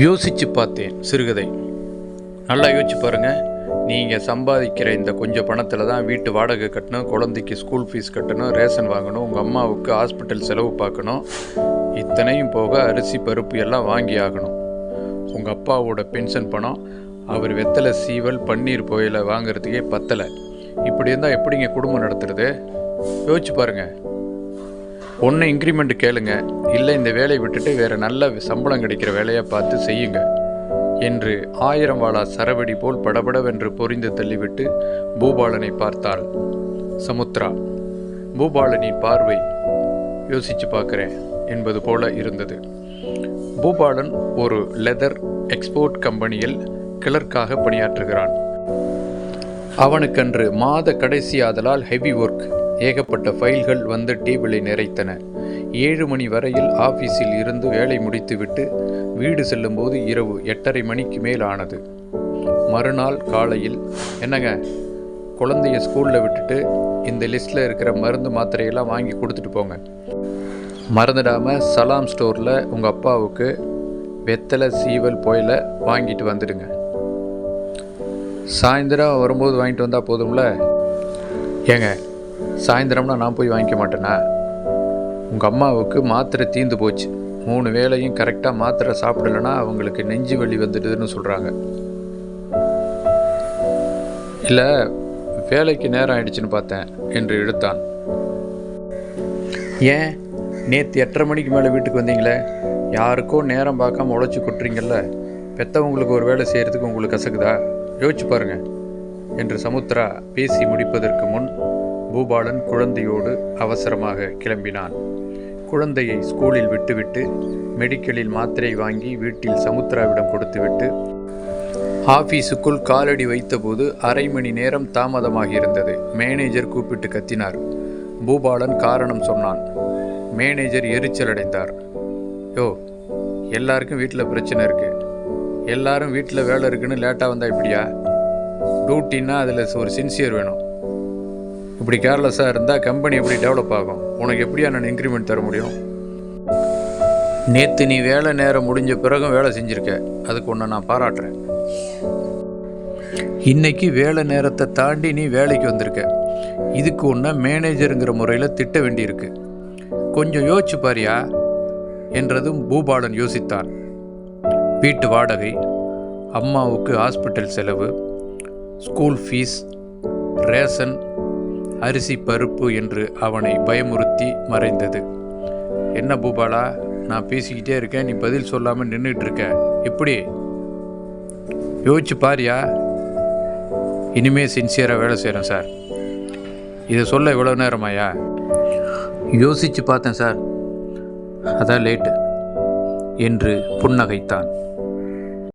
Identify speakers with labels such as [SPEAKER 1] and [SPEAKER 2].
[SPEAKER 1] யோசித்து பார்த்தேன் சிறுகதை. நல்லா யோசிச்சு பாருங்கள் நீங்கள் சம்பாதிக்கிற இந்த கொஞ்சம் பணத்தில் தான் வீட்டு வாடகை கட்டணும் குழந்தைக்கு ஸ்கூல் ஃபீஸ் கட்டணும் ரேஷன் வாங்கணும் உங்கள் அம்மாவுக்கு ஹாஸ்பிட்டல் செலவு பார்க்கணும் இத்தனையும் போக அரிசி பருப்பு எல்லாம் வாங்கி ஆகணும். உங்கள் அப்பாவோட பென்ஷன் பணம் அவர் வெத்தலை சீவல் பன்னீர் புயலை வாங்குறதுக்கே பத்தலை. இப்படி இருந்தால் எப்படிங்க குடும்பம் நடத்துறது? யோசிச்சு பாருங்கள் ஒன்று இன்க்ரிமெண்ட் கேளுங்க. இல்லை இந்த வேலையை விட்டுட்டு வேற நல்ல சம்பளம் கிடைக்கிற வேலையை பார்த்து செய்யுங்க. என்று ஆயிரம் வாழா சரவடி போல் படபடவென்று பொரிந்து தள்ளிவிட்டு பூபாலனை பார்த்தாள். சமுத்ரா பூபாலனின் பார்வை யோசிச்சு பார்க்குறேன் என்பது போல இருந்தது. பூபாலன் ஒரு லெதர் எக்ஸ்போர்ட் கம்பெனியில் கிளர்க்காக பணியாற்றுகிறான். அவனுக்கன்று மாத கடைசி ஆதலால் ஹெவி ஒர்க் ஏகப்பட்ட ஃபைல்கள் வந்து டேபிளை நிறைத்தன. ஏழு மணி வரையில் ஆபீஸில் இருந்து வேலை முடித்துவிட்டு வீடு செல்லும்போது இரவு எட்டரை மணிக்கு மேல் ஆனது மறுநாள் காலையில் என்னங்க குழந்தைய ஸ்கூலில் விட்டுட்டு இந்த லிஸ்ட்டில் இருக்கிற மருந்து மாத்திரையெல்லாம் வாங்கி கொடுத்துட்டு போங்க. மறந்துடாமல் சலாம் ஸ்டோரில் உங்கள் அப்பாவுக்கு வெத்தலை சீவல் போயில வாங்கிட்டு வந்துடுங்க. சாயந்தரம் வரும்போது வாங்கிட்டு வந்தால் போதும்ல? ஏங்க சாயந்தரம்னா நான் போய் வாங்கிக்க மாட்டேனா? உங்கள் அம்மாவுக்கு மாத்திரை தீந்து போச்சு. மூணு வேளையும் கரெக்டாக மாத்திரை சாப்பிடலைன்னா அவங்களுக்கு நெஞ்சு வலி வந்துடுதுன்னு சொல்கிறாங்க இல்லை வேலைக்கு நேரம் ஆயிடுச்சுன்னு பார்த்தேன் என்று இழுத்தான். ஏன்? நேற்று எட்டரை மணிக்கு மேலே வீட்டுக்கு வந்தீங்களே? யாருக்கோ நேரம் பார்க்காம உழைச்சி கொட்டுறீங்கல்ல? பெத்தவங்களுக்கு ஒரு வேலை செய்கிறதுக்கு உங்களுக்கு கசக்குதா? யோசிச்சு பாருங்க. என்று சமுத்ரா பேசி முடிப்பதற்கு முன் பூபாலன் குழந்தையோடு அவசரமாக கிளம்பினான். குழந்தையை ஸ்கூலில் விட்டுவிட்டு மெடிக்கலில் மாத்திரை வாங்கி வீட்டில் சமுத்திராவிடம் கொடுத்துவிட்டு ஆஃபீஸுக்குள் காலடி வைத்தபோது அரை மணி நேரம் தாமதமாகியிருந்தது. மேனேஜர் கூப்பிட்டு கத்தினார். பூபாலன் காரணம் சொன்னான். மேனேஜர் எரிச்சல் அடைந்தார். யோ எல்லாருக்கும் வீட்டில் பிரச்சனை இருக்கு. எல்லாரும் வீட்டில் வேலை இருக்குன்னு லேட்டாக வந்தால் இப்படியா? டியூட்டின்னா அதில் ஒரு சின்சியர் வேணும். இப்படி கேர்லெஸ்ஸாக இருந்தால் கம்பெனி எப்படி டெவலப் ஆகும்? உனக்கு எப்படியா நான் இன்க்ரிமெண்ட் தர முடியும்? நேற்று நீ வேலை நேரம் முடிஞ்ச பிறகும் வேலை செஞ்சுருக்க. அதுக்கு ஒன்று நான் பாராட்டுறேன். இன்னைக்கு வேலை நேரத்தை தாண்டி நீ வேலைக்கு வந்திருக்க. இதுக்கு ஒன்று மேனேஜருங்கிற முறையில் திட்ட வேண்டியிருக்கு. கொஞ்சம் யோசிச்சு பாரியா? என்றதும் பூபாலன் யோசித்தான். வீட்டு வாடகை அம்மாவுக்கு ஹாஸ்பிட்டல் செலவு ஸ்கூல் ஃபீஸ் ரேஷன் அரிசி பருப்பு என்று அவனை பயமுறுத்தி மறைந்தது. என்ன பூபாலா நான் பேசிக்கிட்டே இருக்கேன் நீ பதில் சொல்லாமல் நின்றுட்டு இருக்க. எப்படி? யோசிச்சு பாரியா. இனிமே சின்சியராக வேலை செய்கிறேன் சார். இதை சொல்ல இவ்வளோ நேரமாயா? யோசிச்சு பார்த்தேன் சார். அதான் லேட்டு என்று புன்னகைத்தான்.